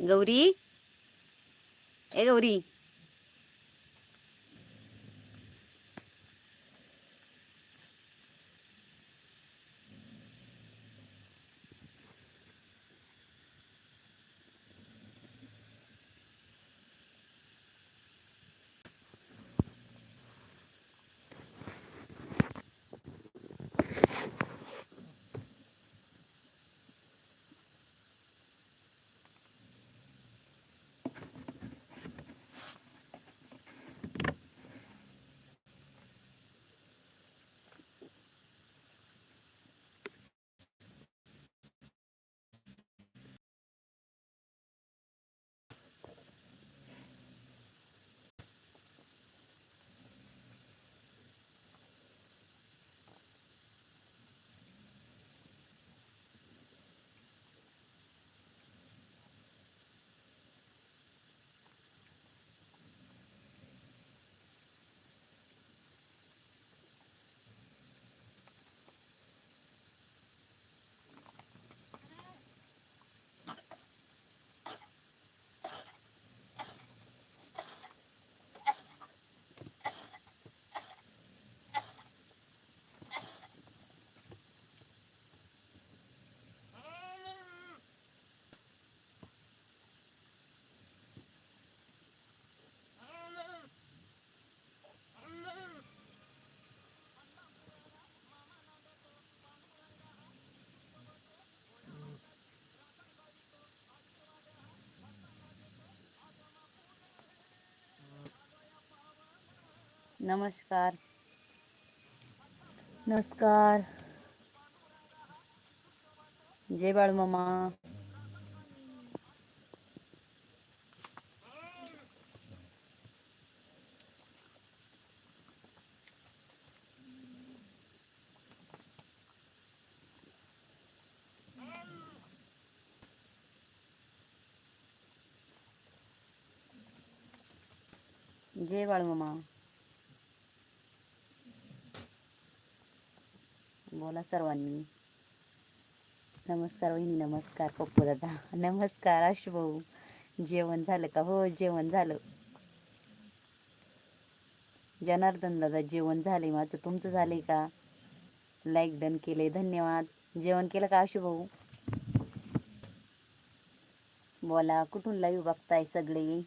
गौरी. ए गौरी. नमस्कार। नमस्कार। जय बाळ मामा। जय बाळ मामा। बोला सर्वांनी. नमस्कार वहिनी नमस्कार पप्पू दादा. नमस्कार आशुभाऊ जेवण झालं का? हो जेवण झालं. जनार्दन दादा जेवण झाले माझं. तुमचं झालंय का? लाईक डन केले धन्यवाद. जेवण केलं का आशुभाऊ बोला कुठून लाईव्ह बघताय सगळे?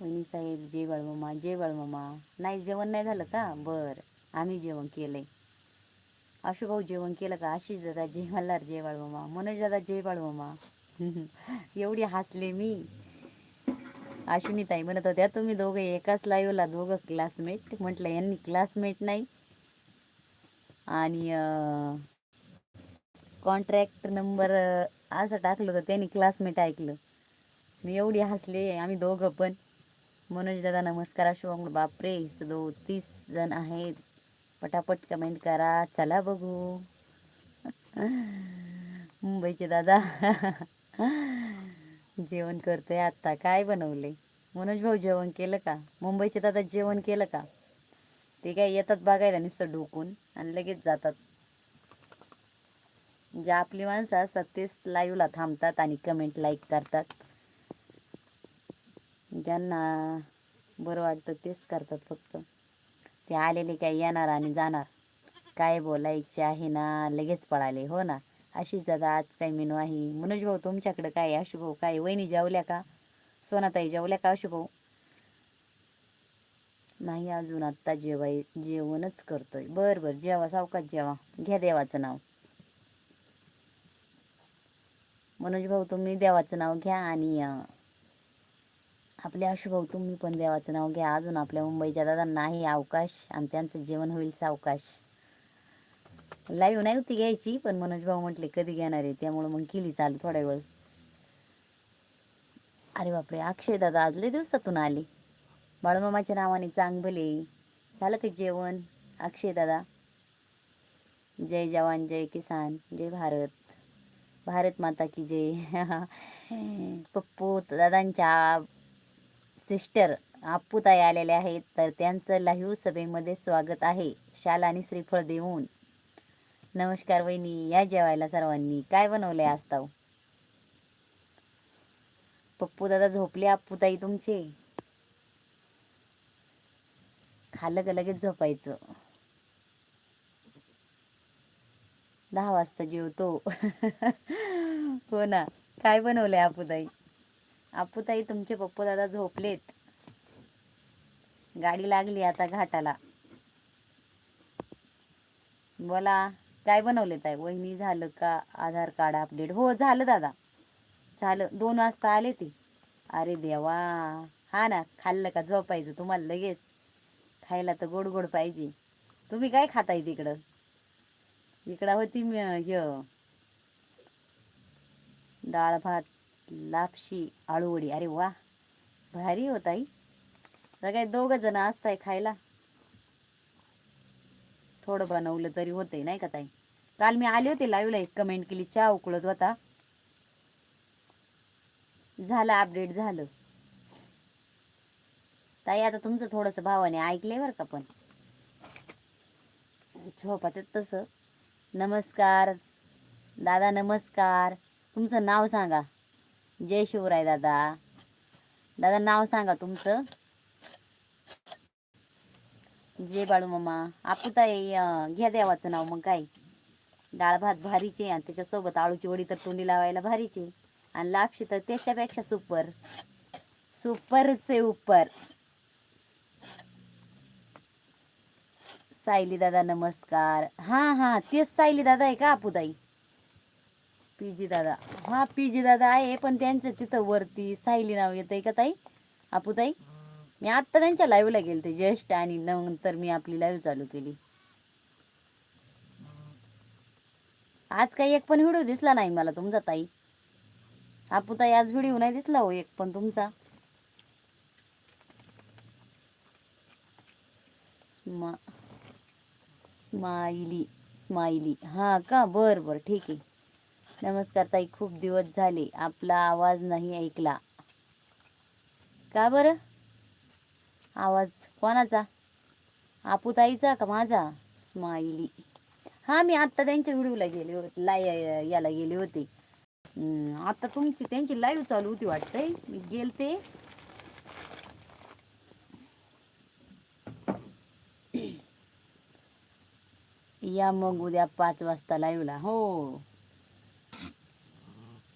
वहिनी साहेब जेवळ बाळमामा जेवळ बाळमामा नाही जेवण नाही झालं का? बर आम्ही जेवण केलंय. आशु भाऊ जेवण केलं का? आशिष दादा जय मल्हार जय बाळमामा मनोज दादा जय बाळमामा एवढी हसले मी. आशुनी ताई म्हणत होत्या तुम्ही दोघे एकाच लाईव्हला दोघं क्लासमेट म्हटलं यांनी क्लासमेट नाही. आणि कॉन्ट्रॅक्ट नंबर असं टाकलं होतं त्यांनी क्लासमेट ऐकलं. मी एवढी हसले आम्ही दोघं पण. मनोज दादा नमस्कार अशोक बापरे दो तीस जण आहेत. पटापट कमेंट करा. चला बघू. मुंबईचे दादा. जेवण करतोय आत्ता. काय बनवले मनोज भाऊ जेवण केलं का? मुंबईचे दादा जेवण केलं का? ते काय येतात बघायला नुसतं डोकून आणि लगेच जातात. जे आपली माणसं असतात तेच लाईव्हला थांबतात आणि कमेंट लाईक करतात. ज्यांना बरं वाटतं तेच करतात फक्त. ते आलेले काय येणार आणि जाणार? काय बोलायचे आहे ना? लगेच पळाले हो ना? अशीच दादा आज काय मेनू आहे. मनोज भाऊ तुमच्याकडे काय? आशुभाऊ काय? वहिनी जेवल्या का? सोनाताई जेवल्या का अशुभाऊ नाही अजून आत्ता जेवाय जेवणच करतोय. बर बर जेवा सावकाश जेवा. घ्या देवाचं नाव. मनोज भाऊ तुम्ही देवाचं नाव घ्या आणि आपले आशुभाऊ तुम्ही पण देवाचं नाव घ्या. अजून आपल्या मुंबईच्या दादा नाही अवकाश आणि त्यांचं जेवण होईल सावकाश. लाईव्ह नाही होती घ्यायची पण मनोज भाऊ म्हटले कधी घेणार आहे? त्यामुळे मग केली चालू थोड्या वेळ. अरे बापरे अक्षय दादा आज लय दिवसातून आले. बाळमामाच्या नावाने चांगले झालं का जेवण? अक्षय दादा. जय जवान जय किसान जय भारत. भारत माता की जय. पप्पू दादांच्या सिस्टर आप्पूताई आलेल्या आहेत तर त्यांचं लाईव्ह सभेमध्ये स्वागत आहे. शाल आणि श्रीफळ देऊन. नमस्कार वहिनी या जेवायला सर्वांनी. काय बनवलंय आज पप्पू दादा झोपले आप्पूताई तुमचे? खाल्लं का लगेच झोपायचं? दहा वाजता जेवतो. हो ना. काय बनवलंय आपूताई? आपूताई तुमचे पप्पू दादा झोपलेत. गाडी लागली आता घाटाला. बोला काय बनवले ताई? वहिनी झालं का? Aadhaar card update? हो झालं दादा. झालं. दोन वाजता आले ते. अरे देवा. हा ना खाल्लं का? झोपायचं तुम्हाला लगेच. खायला तर गोड गोड पाहिजे. तुम्ही काय खाताय तिकडं? इकडं होती मी डाळ भात. लापशी आळूवडी. अरे वा भारी हो ताई. सगळे दोघ जण असताय खायला. थोडं बनवलं तरी होतंय नाही का ताई? काल मी आले होते लाईव्हला एक कमेंट केली चहा उकळत होता. झालं अपडेट झालं. ताई आता तुमचं थोडंसं भावाने ऐकलंय बरं का पण. झोपात तसं. नमस्कार. दादा नमस्कार. तुमचं नाव सांगा. जय शिवराय दादा. दादा नाव सांगा तुमचं. जय बाळू मामा. आपुताई घ्या देवाचं नाव मग काय. डाळ भात भारीचे आणि त्याच्यासोबत आळूची वडी तर तोंडी लावायला भारीचे आणि लापशी तर त्याच्यापेक्षा सुपर. सुपरचे उपर. सायली दादा नमस्कार. हा हा तेच सायली दादा आहे का आपुताई? पीजी दादा. हा पीजी दादा आहे पण त्यांचं तिथं वरती सायली नाव येतंय का ताई? आपुताई? मी आत्ता त्यांच्या लाईव्हला गेले ते जस्ट आणि नंतर मी आपली लाईव्ह चालू केली. आज काही एक पण व्हिडिओ दिसला नाही मला तुमचा ताई. आपुताई आज व्हिडिओ नाही दिसला हो एक पण तुमचा. स्मा स्माइली स्माइली हा का? बर बर ठीक आहे. नमस्कार ताई खूप दिवस झाले. आपला आवाज नाही ऐकला. का बरं? आवाज कोणाचा? आपुताईचा का माझा? स्माइली. हा मी आत्ता त्यांच्या व्हिडिओला गेले होते. लाय याला गेले होते. आता तुमची त्यांची लाईव्ह चालू होती वाटतंय. मी गेलते. या मग उद्या पाच वाजता लाईव्हला हो.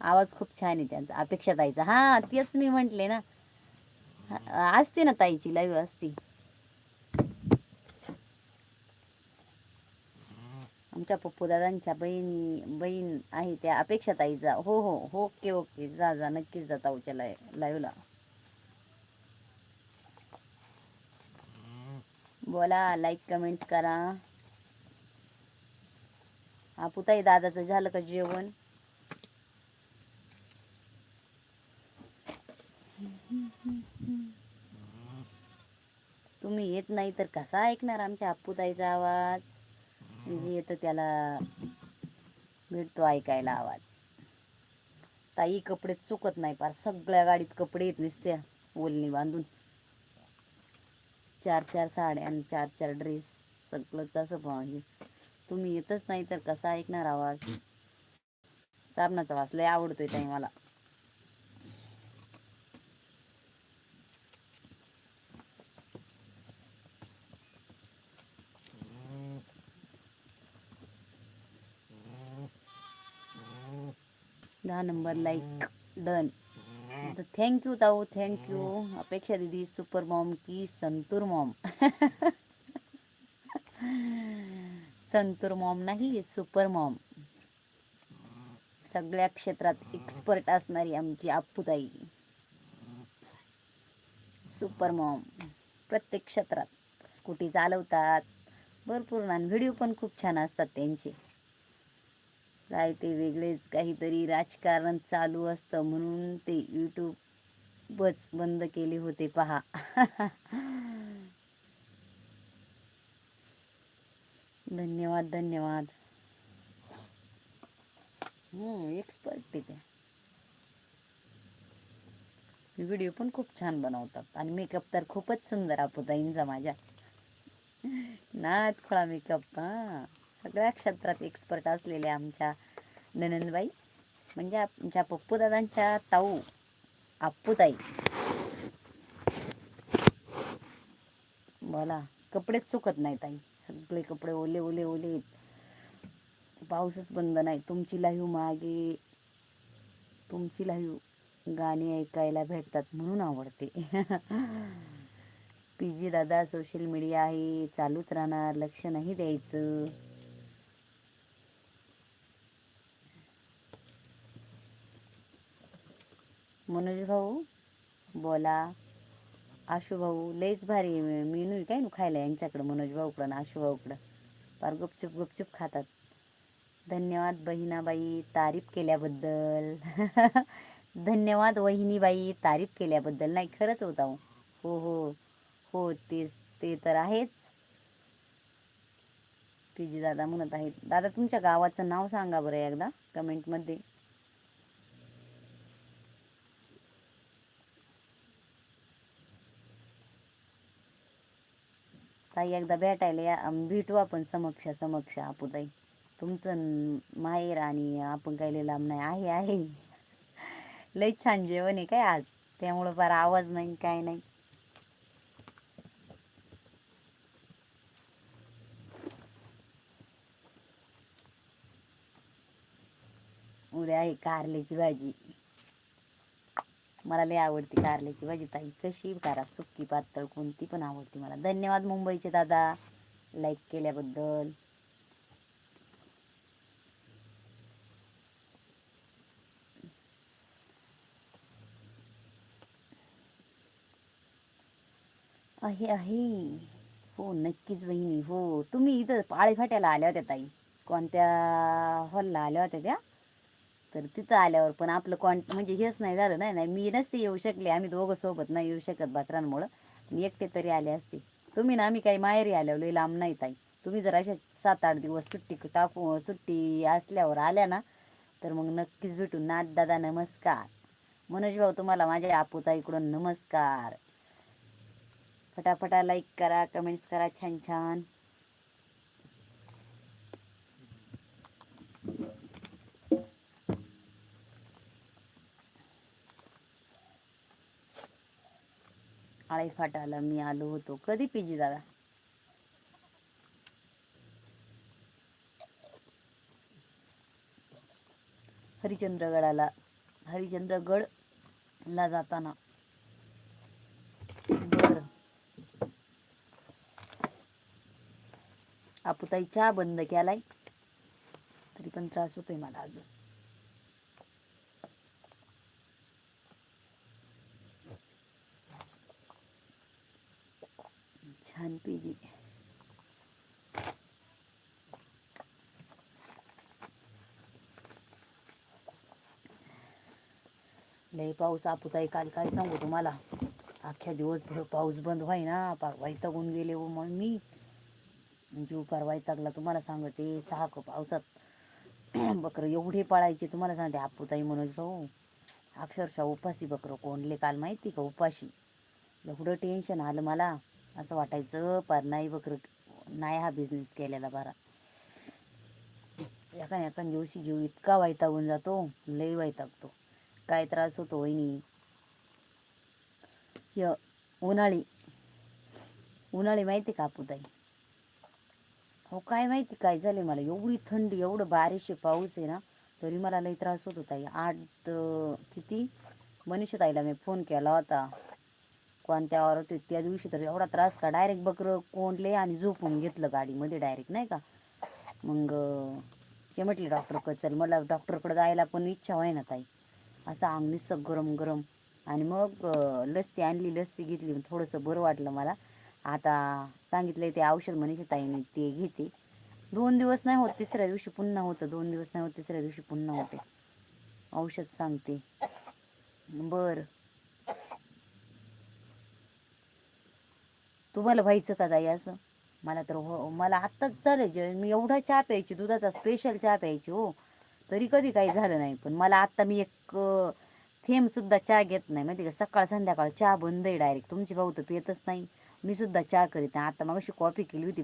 आवाज खूप छान आहे त्यांचा अपेक्षा ताईचा. हा तेच मी म्हंटले ना. असते ना ताईची लाईव्ह असती. आमच्या पप्पू दादांच्या बहीण बहीण आहे त्या अपेक्षा ताईचा. हो, हो हो ओके ओके. जा जा नक्कीच जा ताऊच्या लाय लाईव्हला बोला लाईक कमेंट्स करा. आपुताई दादाचं झालं का जेवण? तुम्ही येत नाही तर कसा ऐकणार आमच्या आप्पूताईचा आवाज? म्हणजे येतं त्याला भेटतो ऐकायला आवाज. ताई कपडे चुकत नाही पार सगळ्या गाडीत कपडे येत नुसत्या ओलणी बांधून. चार चार साड्या आणि चार चार ड्रेस सगळंच असं पाहिजे तुम्ही येतच नाही तर कसा ऐकणार आवाज? साबणाचा वास लय आवडतोय ताई मला. दहा number like done thank you tau thank you अपेक्षा दिदी सुपर मॉम की संतूर मॉम संतूर मॉम नाही सुपर मॉम सगळ्या क्षेत्रात एक्सपर्ट असणारी आमची आप्पूताई. सुपर मॉम प्रत्येक क्षेत्रात स्कूटी चालवतात. भरपूर ना व्हिडिओ पण खूप छान असतात त्यांचे. काय ते वेगळेच काहीतरी राजकारण चालू असतं म्हणून ते यूट्यूबच बंद केले होते पहा. धन्यवाद धन्यवाद. हो, एक्सपर्ट ते. व्हिडिओ पण खूप छान बनवतात आणि मेकअप तर खूपच सुंदर आपुताईंचा माझ्या. नात खोळा मेकअप हा. सगळ्या क्षेत्रात एक्सपर्ट असलेल्या आमच्या ननंदबाई म्हणजे आमच्या पप्पूदादांच्या ताऊ आप्पूताई. बोला कपडेच सुकत नाही ताई सगळे कपडे ओले ओले ओले पाऊसच बंद नाही. तुमची लाईव्ह मागे तुमची लाईव्ह गाणी ऐकायला भेटतात म्हणून आवडते. पी जी दादा सोशल मीडिया आहे चालूच राहणार लक्ष नाही द्यायचं. मनोज भाऊ बोला आशू भाऊ लयच भारी मेनू आहे काय नु खायला यांच्याकडं मनोज भाऊकडं आणि आशू भाऊकडं? फार गुपचूप गुपचूप खातात. धन्यवाद बहिणाबाई तारीफ केल्याबद्दल. धन्यवाद वहिनीबाई तारीफ केल्याबद्दल. नाही खरंच होता हो हो हो हो तेच ते तर आहेच. पीजी दादा म्हणत आहेत. दादा तुमच्या गावाचं नाव सांगा बरं एकदा कमेंटमध्ये ताई एकदा भेटायला या भेटू आपण समक्ष समक्ष आपुताई. तुमचं माहेर आणि आपण काही लय लांब नाही आहे आहे. लय छान जेवण आहे काय आज? त्यामुळं फार आवाज नाही काय नाही. उद्या आहे कारल्याची भाजी. मला लय आवडते कारल्याची भाजी ताई कशी करा सुक्की पातळ कोणती पण आवडते मला. धन्यवाद मुंबईचे दादा लाईक केल्याबद्दल. आहे आहे. हो नक्कीच बहिणी हो. तुम्ही इथं पाळीफाट्याला आल्या होत्या ताई. कोणत्या हॉलला आल्या होत्या त्या? तर तिथं आल्यावर पण आपलं कॉन्ट म्हणजे हेच नाही झालं नाही नाही मी नसते येऊ शकले आम्ही दोघं सोबत नाही येऊ शकत बाकरांमुळं एकटे तरी आले असते. तुम्ही ना आम्ही काही माहेरी आल्यावर लांब नाही ताई. तुम्ही जर अशा सात आठ दिवस सुट्टी टाकू सुट्टी असल्यावर आल्या ना तर मग नक्कीच भेटू. नाथ दादा नमस्कार. मनोज भाऊ तुम्हाला माझ्या आपुताईकडून नमस्कार. फटाफटा लाईक करा कमेंट्स करा छान छान आळी फाटाला मी आलो होतो. कधी पिजी दादा? हरिचंद्रगडाला. हरिचंद्रगड ला जाताना. बर. आपुताई चहा बंद केलाय. तरी पण त्रास होतोय मला अजून. छान पीजी लय पाऊस आपुताई काल काय सांगू तुम्हाला? अख्ख्या दिवसभर पाऊस बंद व्हाय ना पार वैतागून गेले हो व मग मी. जीव पार वैतागला तुम्हाला सांगते सहा पावसात बकरं एवढे पळायचे तुम्हाला सांगते आपुताई म्हणून भाऊ अक्षरशः उपाशी बकरं कोंडले काल माहिती का उपाशी? एवढं टेन्शन आलं मला. असं वाटायचं पार नाही बकर नाही हा बिझनेस केलेला बरा. एका एका दिवशी जीव इतका वैतागून जातो लई वैतागतो. काय त्रास होतो वहिनी? य उन्हाळी. उन्हाळी माहिती का ताई हो काय माहिती काय झाले मला? एवढी थंडी एवढं बारीश पाऊस आहे ना तरी मला लई त्रास होत होता. आठ किती? मनीषा ताईला मी फोन केला होता. कोणत्या वारात त्या दिवशी तर एवढा त्रास का? डायरेक्ट बकरं कोंडले आणि झोपून घेतलं गाडीमध्ये डायरेक्ट नाही का? मग ते म्हटले डॉक्टरकडे चल मला डॉक्टरकडे जायला पण इच्छा होय ना ताई. असं अंग नुसतं गरम गरम. आणि मग लस्सी आणली लस्सी घेतली. थोडंसं बरं वाटलं मला. आता सांगितलंय ते औषध म्हणे ताईने ते घेते. दोन दिवस नाही होत तिसऱ्या दिवशी पुन्हा होतं. दोन दिवस नाही होत तिसऱ्या दिवशी पुन्हा होते. औषध सांगते. बरं. तुम्हाला व्हायचं का जाई असं? मला तर हो मला आत्ताच झालं जे मी एवढा चहा प्यायची दुधाचा स्पेशल चहा प्यायची हो. तरी कधी काही झालं नाही पण मला आत्ता मी एक थेंबसुद्धा थेंब सुद्धा चहा घेत नाही. माहिती का? सकाळ संध्याकाळ चहा बंद आहे डायरेक्ट तुमची भाऊ तर पितच नाही. मी सुद्धा चहा करीत नाही. आता मग कॉफी केली होती.